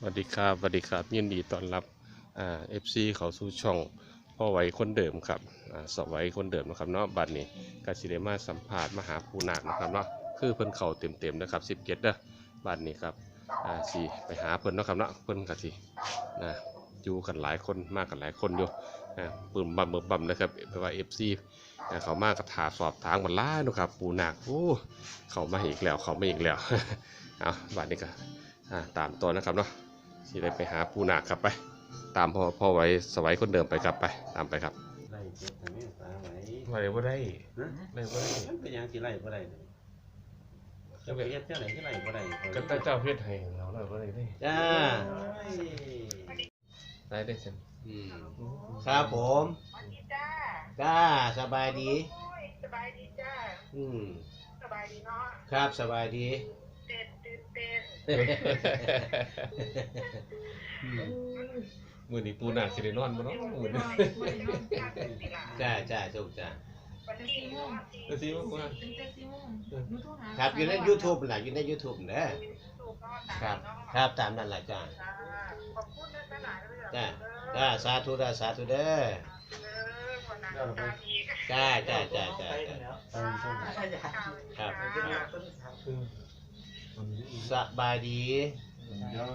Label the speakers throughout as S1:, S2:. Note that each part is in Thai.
S1: สวัสดีครับสวัสดีครับยินดีต้อนรับอ่าเอฟซีเขาสู่ช่องพ่อไว้คนเดิมครับอ่าสวัยคนเดิมนะครับเนาะบัดนี้กสิเดมาสัมภาษณ์มาหาปูนาคนะครับเนาะคือเพิ่นเข่าเต็มๆนะครับ17เด้อบัดนี้ครับอ่าสิไปหาเพิ่นเนาะครับเนาะเพิ่นก็สินะอยู่กันหลายคนมากกันหลายคนอยู่อ่าปืนบัมเบิมบัมนะครับแปลว่า FC อ่าเขามากกระถาสอบทางมันล่ายเนาะครับ ปูนาคโอ้เขามาอีกแล้วเขามาอีกแล้วเอาบัดนี้ก็อ่าตามตัวนะครับเนาะ สิได้ไปหาปูนาคครับไป ตามพ่อพ่อไว้สวัยคนเดิมไปครับไป ตามไปครับ
S2: ไล่เจ็บทางนี้ตาไหน
S1: ไว้บ่ได้
S2: ฮะ
S1: ไว้บ่ได้
S2: มันเป็นหยังสิไล่บ่ได้เนี่ยจะไปเฮ็ดเท่าไหร่ที่ไล่บ่ได้
S1: ก็แต่เจ้าเฮ็ดให้เราเลยบ่ได้เด้
S2: จ้า
S1: ได้ได้ซั่น
S2: อืมครับผม
S3: สวัสดีจ้า
S2: จ้าสบายดี
S3: โอ้ยสบายดีจ้า
S2: อืม
S3: สบายดีเนาะ
S2: ครับสบายดี
S3: เต้นตื่นเต้น
S2: อืม
S1: มื้อนี้ปูนาคสิได้นอนบ่เนาะมื้อนี้
S2: จ้าจ้าถูกจ้า
S3: วันที่เนาะ
S1: แล้วสิว่าว่า
S4: ตั้งแต่สี่โมงหนูโทรหา
S2: ครับอยู่ใน YouTube น่ะอยู่ใน YouTube เด้อ
S3: สูบเนาะ
S2: ครับ
S3: เนาะ
S2: ครับตามนั้นล่ะจ้า
S3: จ้าขอบคุณนะหลายๆเลย
S2: จ้า
S3: เด้อ
S2: จ้าสาธุเด้อสาธุเด้อ
S3: เออวันนั้นตาดีกัน
S2: จ้าจ้าจ้าจ้าจ้า
S3: จ้า
S2: ครับ
S1: อืม
S2: สบายดี
S5: เดี๋ยว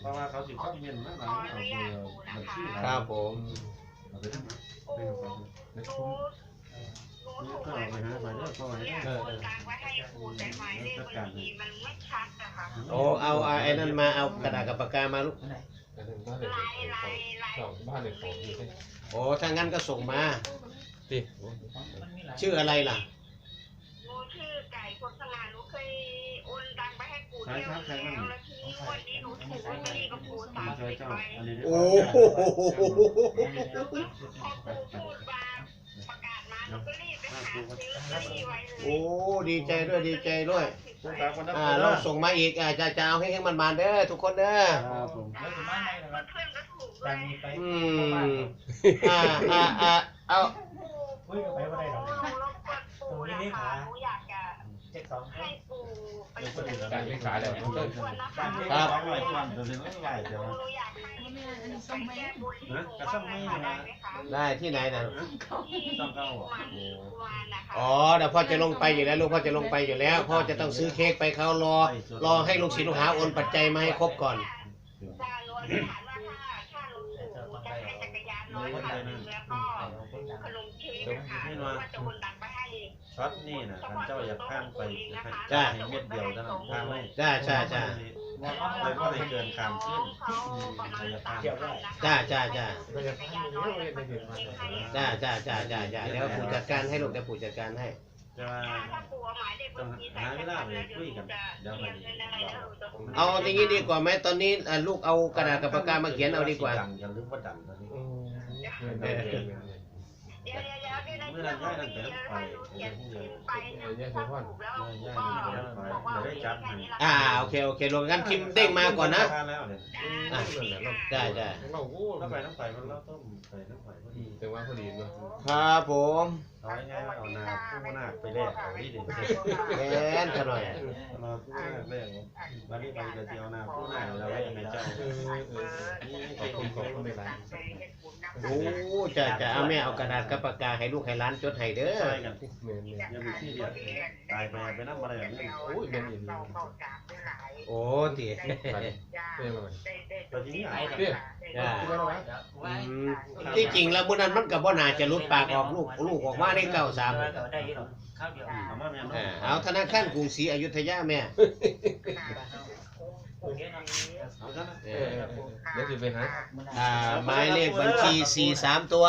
S5: เพราะว่าเขาสิคอมเมนต์มาหลังเอาเบอร์บัญชี
S2: ครับผม
S5: เอาไปทำ
S3: โอ้หนูหนูถูก
S5: นี่ก็เอาไปหาไปเด้อเพราะว่า
S3: เนี่ยคนกลางไว้ให้ครูแต่หมายเลขบัญชีมันไม่ชัดนะคะ
S2: โอ้เอาเอาไอ้นั่นมาเอากระดาษกับปากกามาลูก
S1: อันนั้นบ้านเลยของบ้านเลยของอยู่ที่
S2: โอ้ถ้างั้นก็ส่งมา
S1: ติ
S2: ชื่ออะไรล่ะ
S3: หนู ชื่อไก่คนสง่าหนูเคยโอนตังไปให้ปู่เที่ยวแล้วแล้วทีนี้วันนี้หนูถูกลอตเตอรี่กับปู่สาม
S5: มาช่วย
S3: สิบ
S5: เจ้า
S3: ใบ
S5: อันนี้
S2: โอ้โห
S3: พอปู่พูดมาประกาศมาหนูก็รีบไปหาซื้อลอตเตอรี่ไว้เลย
S2: โอ้ดีใจด้วยดีใจด้วย
S5: ผู้ตาคนนั้น
S2: อ่าลองส่งมาอีกอ่าจะจะเอาให้ให้มันมาเด้อทุกคนเด้อ
S5: ครับผม
S3: เพื่อนก็ถูกด้วย
S2: อืมอ่าอ่าอ่าเอา
S3: ปู่ปู่รบกวนปู่นะคะหนูอยากจะ ให้ปู่ไปช่วย
S1: การไม่ขายแล้ว
S3: รบกวนนะคะ
S5: ครับสองร้อยกว่าตัวนี้ไม่ไหว
S3: ห
S5: เดี๋ยว
S3: นูอยากให้
S4: แม่อันนี้
S3: ไป
S4: ส่งไหม
S3: แก้บนที่ปู่ว่าไงคะได้ไหมคะ
S2: ได้ที่ไหนนะ
S3: ที่มันมีกุมารนะคะ
S2: อ๋อเดี๋ยวพ่อจะลงไปอยู่แล้วลูกพ่อจะลงไปอยู่แล้ว พ่อจะต้องซื้อเค้กไปเขารอ รอให้ลูกศิษย์ลูกหาโอนปัจจัยมาให้ครบก่อน
S3: จะรอถามว่าถ้าถ้าหลวงปู่จะให้จักรยานร้อยคันหนึ่งแล้วก็ขนมเค้กนะคะว่าจะโอนตังไปให้
S5: ช็อตนี่นะท่านเจ้าอยากข้ามไปให้
S2: จ้า
S5: ให้เม็ดเดียวเท่านั้นข้ามไม่
S2: จ้าจ้าจ้า
S5: เลยก็ได้เกินข้ามขึ้น
S2: จ้าจ้าจ้า
S1: ก็จะพันอยู่เลยได้เห็นมา
S2: จ้าจ้าจ้าจ้าจ้าเดี๋ยวปู่จัดการให้ลูกเดี๋ยวปู่จัดการให้
S5: จะว่า
S3: ถ้าปู่หมายเลขบัญชีใส่กระดาษแล้วเดี๋ยวหนูจะเขียนเงินอะไรแล้วหนูจะส่ง
S2: เอาอย่างนี้ดีกว่าไหมตอนนี้อะลูกเอากระดาษกับปากกามาเขียนเอาดีกว่า
S5: ดังอย่าลืมว่าดังตอนนี้
S1: อืม
S3: เดี๋ยวเดี๋ยวเดี๋ยวเดี๋ยวในเรื่องของมีเยอะถ้าหนูเขียนไปเนี่ยถ้าถูกแล้วก็บอกว่าแค่นี้ละ
S2: อ่าโอเคโอเคลงงั้นพิมพ์เด้งมาก่อนนะ
S5: แล้วเนี่ย
S2: อะจ้าจ้า
S1: เราโอ้
S5: ถ้าไปน้ำไปมันเราต้มใส่น้ำไปพอดี
S1: แต่ว่าพอดีเนาะ
S2: ครับผม
S5: เอาง่ายๆว่าเอานาผู้นาคไปแลกเอาที่เด่น
S2: แอนขน่อย
S5: เราผู้นาคแลกวันนี้ไปจะเที่ยวนาผู้นาคเราแลกในเจ้า
S1: เออเออ
S5: นี่
S1: ขอบคุณขอบคุณในร้าน
S2: โอ้จะจะเอาแม่เอากระดาษกับปากกาให้ลูกให้ร้านจดให้เด้อ
S5: ใช่กัน
S1: เมนเมน
S5: ยังมีที่เดียวตายไปไปน้ำอะไรแบบนี้
S1: โอ้ยเมนอีก
S3: เราเข้าจากไปหลาย
S2: โอ้ตี
S1: ไป
S3: ยา
S1: เม่นมา
S3: ได้ได้
S5: ตัวที่นี่
S1: เนี่ย
S2: จ้า
S1: ที่ว่าไว้
S2: อืมที่จริงแล้วมื้อนั้นมันก็บ่น่าจะหลุดปากออกลูกลูกออกมาได้เก้าสาม
S6: ได้ยี่หรอข้าวเดียว
S5: เอามาแม่
S2: อ่าเอาธนาคารกรุงศรีอยุธยาแม่
S5: เอาซะนะ
S2: เอ
S1: เอ
S2: อ
S1: อเดี๋ยวจะไปหา
S2: อ่าหมายเลขบัญชีสี่สามตัว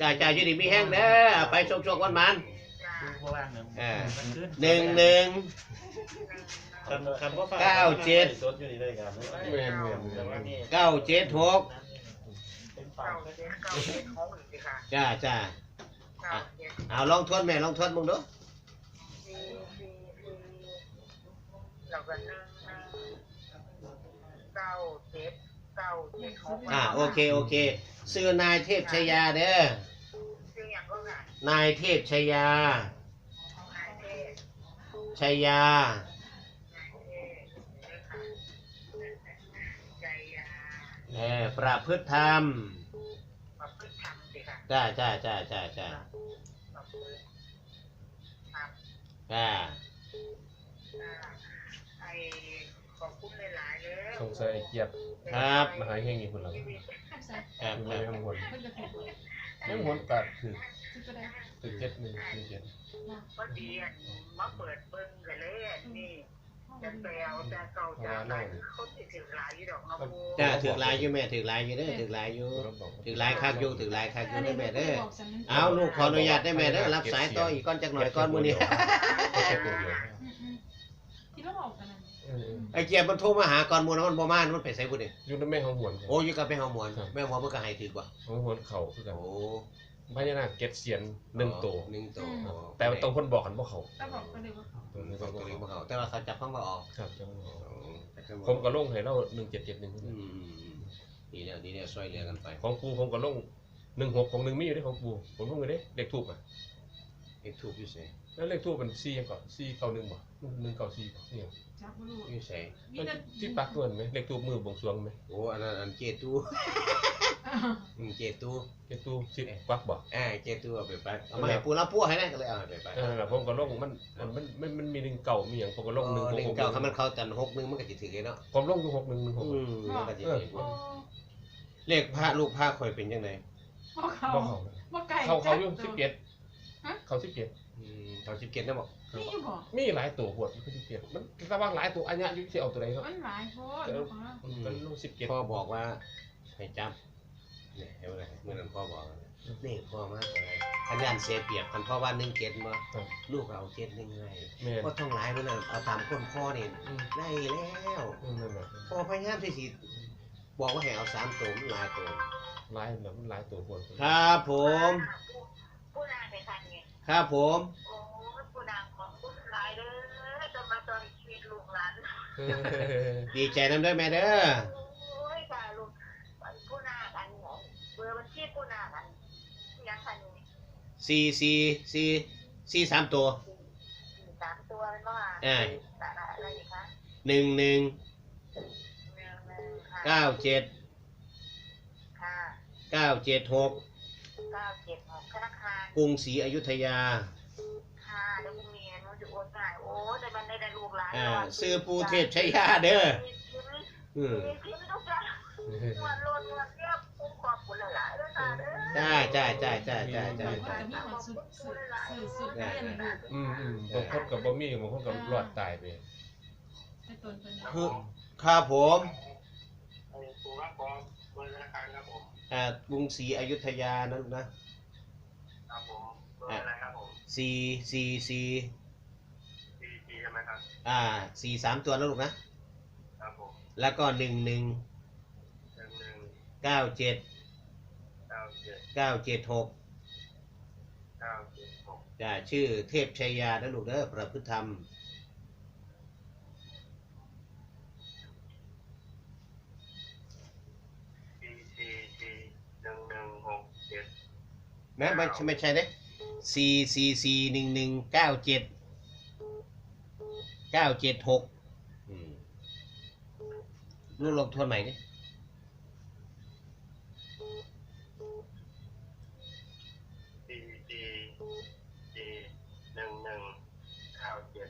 S2: จ่ายจ่ายอยู่ดีมีแห้งเด้อเอาไปโชคๆวันมัน
S6: คือว่างหนึ่ง
S2: เออหนึ่งหนึ่ง
S5: คันคันว่าฟ้าสดอยู่นี่ได้กัน
S1: เมนเมน
S6: แต่ว่านี่
S2: เก้าเจ็ดหก
S6: เป็นฝ่า
S3: เก้ายเจ็ดเก้าเจ็ดหกอีกสิค่ะ
S2: จ้าจ้า
S3: เก้าเจ็ด
S2: เอาลองทวนแม่ลองทวนมึงดู
S3: สี่สี่สี่แล้วก็หนึ่งหนึ่งเก้าเจ็ดเก้าเจ็ดหก
S2: อ่าโอเคโอเคซื้อนายเทพชยาเด้อ
S3: ซึ่งอย่างก็ค่ะ
S2: นายเทพชยา
S3: นายเทศ
S2: ชยา
S3: นายเทศนะคะ
S2: เออประพฤติธรรม
S3: มาพึ่งทำสิค่ะ
S2: จ้าจ้าจ้าจ้าจ้า
S3: มาพึ่งทำ
S2: จ้า
S3: อ่าไอ้ขอบคุณหลายๆเลย
S1: สงสัยไอ้เกียบ
S2: ครับ
S1: มาหาเฮงอีกคนละ
S3: ชีวิต
S4: ข้ามใส่
S2: ครับ
S1: คือ
S2: ค
S1: ไม่
S2: รับ
S1: ได้ ทั้งหมด
S4: เพิ่นจะถูก
S1: ไม่หมดกัดคือ
S4: ซื้อก็ได้
S1: ตึกเจ็ดหนึ่งหนึ่งเจ็ด
S3: พอดีอะมาเปิดเบิ้งกันเลยอะนี่
S4: ห้อง
S3: จะ
S4: มัน
S3: ไปเอาจะเก่าจะไหนเขาสิถึงหลายอยู่ดอกเนาะปู
S2: จ้าถือลายอยู่แม่ถือลายอยู่เด้อถือลายอยู่ถือลายคักอยู่ถือลายคักอยู่เด้อแม่เด้อเอาลูกขออนุญาตได้แม่เด้อรับสายต่ออีกก้อนจักหน่อยก้อนมื้อนี้
S1: แค่ตัวเดียว
S4: อืมอืมที่เราบอกกันนั่น
S1: เออ
S2: ไอ้เกียบมันโทรมาหาก่อนมื้อนั้นมันบ่มามันไปไสบ่นี่
S1: อยู่ในแม่ของหวน
S2: โอ้อยู่กับแม่ฮอร์โมนแม่ฮอร์โมนก็ให้ถือกว่า
S1: ของหวนเข่าคือกัน
S2: โอ้
S1: พญานาคเก็ดเสียนหนึ่งตัว
S2: หนึ่งตัว
S1: แต่ว่าตรงคนบอกกันว่าเขา
S4: เราบอกกันเลยว่า
S1: ตรง
S2: หนึ่
S1: นี้
S2: ง
S1: ก็
S2: ตัว
S1: บอก
S2: เล็ก
S1: เขา
S2: บ่เขาแต่ว่าเขาจับข้างบ่ออก
S1: ครับจังหวะ
S2: อ๋อ
S1: ผมก็ลงให้เราหนึ่งเจ็ดเจ็ดหนึ่ง
S2: อืมดีแล้วดีแล้วช่วยเหลือกันไป
S1: ของปูผมก็ลงหนึ่งหกของหนึ่งมีอยู่ในของปูผมลงเลยเด้เลขทูบอะ
S2: เอ็กทูบอยู่ไส
S1: แล้วเลขทูบมันสี่ก่อนสี่เก้าหนึ่งบ่หนึ่งเก้าสี่บ่เนี่ย
S4: จับบ่รู้
S2: อยู่ไส
S4: มีแต่
S1: ที่ปักเงินไหมเลขทูบมือบวงสรวงไหม
S2: โอ้อันนั้นอันเจตูอืมเจตู
S1: เลขทูบสิบปักบ่
S2: อ่าเจตูเอาไปไปเอามาให้ปูรับปูให้ได้ก็เลยเอาไปไป
S1: เออแล้วผมก็ลงมันมันมันมันมันมีหนึ่งเก่ามีอย่างผมก็ลงหนึ่ง
S2: หนึ่ง
S1: หก
S2: เก่าเขามันเข้าจันหกหนึ่งมันก็สิถือเนาะ
S1: ผมลงอยู่หกหนึ่งหนึ่งหก
S2: อืมมันก็สิถือ
S4: โอ้
S2: เลขพระลูกพระข่อยเป็นจังได
S4: บ่เขา
S1: บ่เขา
S4: บ่ไก่
S1: เขาเขาอยู่สิบเจ็ด
S4: ฮะ
S1: เขาสิบเจ็ด
S2: อืมเขาสิบเก็ดนะบอก
S4: นี่อยู่บ่
S1: มีหลายตัวหวดมันสิบเจ็ดมันระวังหลายตัวอันเนี้ยอยู่ที่เอาตัวไหนครับ
S4: มันหลายโพด
S1: เออ
S4: ของเรา
S1: มันลงสิบเจ็ด
S2: พ่อบอกว่าให้จับเนี่ยเห็นไหมเมื่อนั้นพ่อบอกนี่พ่อมาอะไรอันยันเสียเปรียบคันพ่อว่าหนึ่งเก็ดมาลูกเอาเก็ดหนึ่งไง
S1: แม่น
S2: ก็ต้องหลายเมื่อนั้นเอาตามคนพ่อนี่
S1: อืม
S2: ได้แล้ว
S1: อืมนั่นแหละ
S2: พ่อพยายามที่สิบอกว่าให้เอาสามตัวมันหลายตัว
S1: หลายแบบมันหลายตัวหวด
S2: ครับผม
S3: ผู้นางไปทันไง
S2: ครับผม
S3: โอ้ผู้นางของผู้หลายเลยจะมาตอนชีวิตลูกหลาน
S2: ดีใจน้ำด้วยแม่เด้อ
S3: โอ้ยค่ะลูกผู้นางอันเบอร์บัญชีผู้นางอันยังทัน
S2: สี่สี่สี่สี่สามตัว
S3: สามตัวเป็นว่า
S2: อ่า
S3: อะไรอีกคะ
S2: หนึ่งหนึ่ง
S3: หนึ่งหนึ่งค่ะ
S2: เก้าเจ็ด
S3: ค่ะ
S2: เก้าเจ็ดหก
S3: เก้าเจ็ดหก ธนาคาร
S2: กรุงศรีอยุธยา
S3: ค่ะแล้วพรุ่งนี้หนูจะโอนจ่ายโอ้แต่มันได้ได้ลูกหลาน
S2: อ่าซื้อปูเทพชัยยาเด้อ
S3: มีพิมพ์
S2: อืม
S3: มีพิมพ์ทุกอย่างนวดโลนนวดเรียบปุ้มขอบคุณหลายๆด้วยค่ะเด้อ
S2: จ้าจ้าจ้าจ้าจ้าจ้า
S4: มันก็มีคนสุดสุดสื่อสุดเรียนลูก
S1: อืมอืมบางคนกับบ่มีบางคนกับรอดตายไป
S4: แต่ตนเป็น
S2: คือครับผม
S3: ปูรับกองบนธนาคารครับผม
S2: อ่ากรุงศรีอยุธยานะลูกนะ ครับ
S3: ผมเบอร์อะไรครับผม
S2: สี่สี่สี่
S3: ซีซีใช่ไหมครับ
S2: อ่าสี่สามตัวนะลูกนะ ครับ
S3: ผม
S2: แล้วก็หนึ่งหนึ่ง
S3: หนึ่งหนึ่ง
S2: เก้าเจ็ด
S3: เก้าเจ็ด
S2: เก้าเจ็ดหก
S3: เก้าเจ็ดหก
S2: จ้าชื่อเทพชัยยานะลูกเด้อประพฤติธรรม
S3: ซีซีซีหนึ่งหนึ่งหกเจ็ด
S2: แม่ไม่ใช่ไม่ใช่เด้สี่สี่สี่หนึ่งหนึ่งเก้าเจ็ดเก้าเจ็ดหกอืมลูกลงทวนใหม่ดิ
S3: ซีซีซีหนึ่งหนึ่งเก้าเจ็ด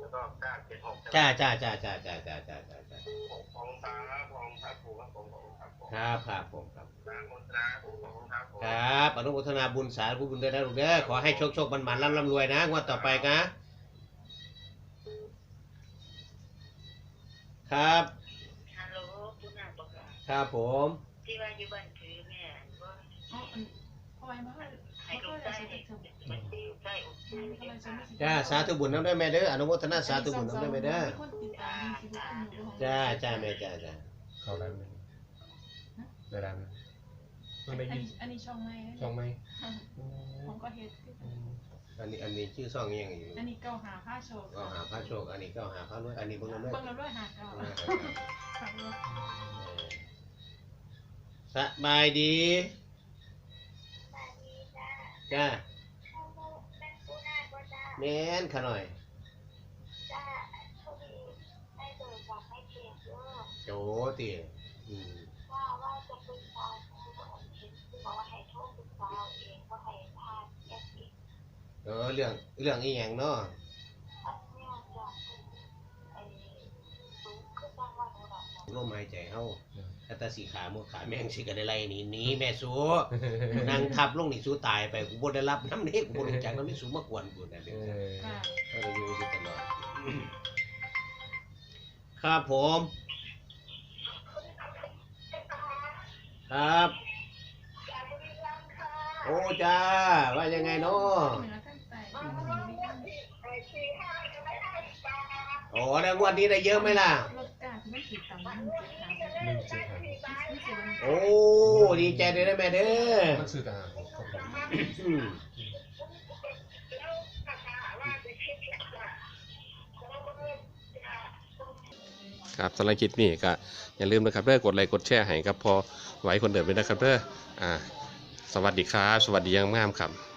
S3: แล้วก็เก้าเจ็ดหก
S2: จ้าจ้าจ้าจ้าจ้าจ้าจ้าจ้าจ้า
S3: ของตาของพระภูครับผมของครับผม นุ
S2: โมทนาบุญสาธุบุญด้วยนะลูกเด้อขอให้โชคโชคมันมันร่ำร่ำรวยนะงวดต่อไปนะครับ
S3: ฮัลโหลคุณนางบอกว่า
S2: ครับผม
S3: ที่ว่าอยู่บ้านคือแม่ว่า
S4: อ๋ออันพอยมาให้
S3: ให้ลูกได้เนี่ยมันดีใจอกใจเย็นค่ะ
S2: จ้าสาธุบุญน้ำด้วยแม่เด้ออนุโมทนาสาธุบุญน้ำด้วยแม่เด้อ
S4: คนติดตามมีชีวิตอยู่
S2: จ้าจ้าแม่จ้าจ้า
S1: เข้าได้ไหมได้ได้ไหม มัน
S4: อั
S1: ได้
S4: น
S1: ยิน
S4: นี้อันนี้ช่องไหน
S1: ช่องไหม
S4: ผมก็เฮ็ดคือกัน
S2: อันนี้อันนี้ชื่อซ่องยังอยู่
S4: อันนี้เก้าหาผ้าโชว์
S2: ก็หาพระโชค อันนี้ก็หาพระรวยอันนี้เบิ่งน้ำด้วย
S4: เบิ่งแล้วด้วยหาเก้าครับลูก
S2: สบายดีจ้าแม่นขาหน่อยโอ้อ้ตีอืม
S3: ว่าว่าจะปรึกษาคุณหมอคิดบอกว่าให้โทรปรึกษา เอาเองว่าให้ทานแอปอีก
S2: เออเรื่องเรื่องอีหยังเนาะ
S3: อันเนี้ยจะไอ้สูงขึ้นบ้างว่าหนูหลับหนู
S2: ลมหายใจเฮาถ้าแตาสีขาหมดขาแม่งสิก็ได้ไล่หนีหนีแม่สูนั่งทับลงนี่สูตายไปกูบ่ได้รับน้ำนี้กูบ่รู้จักน้ำนี้สูมากวนกูนั่นเด้
S1: เอ
S2: อ
S1: อ
S4: ค่ะ
S2: ก็เลยอยู่สิตลอดครับผม ครับ โอ้จ้าว่ายังไงเนาะ
S4: อนกันไป
S2: โอ้แล้วงวดนี้ได้เยอะไหมล่ะ
S4: ห
S1: นึ่งเจ็ดห้า
S2: โอ้ดีใจด้วยนะแม่เด้อ
S1: มันอทหารครับผม
S2: อืม
S1: ครับสำหรับคลิปนี้ก็อย่าลืมนะครับเด้อกดไลค์กดแชร์ให้ครับพอไหวคนเดิมด้วยนะครับเด้ออ่า สวัสดีครับ สวัสดียังงามครับ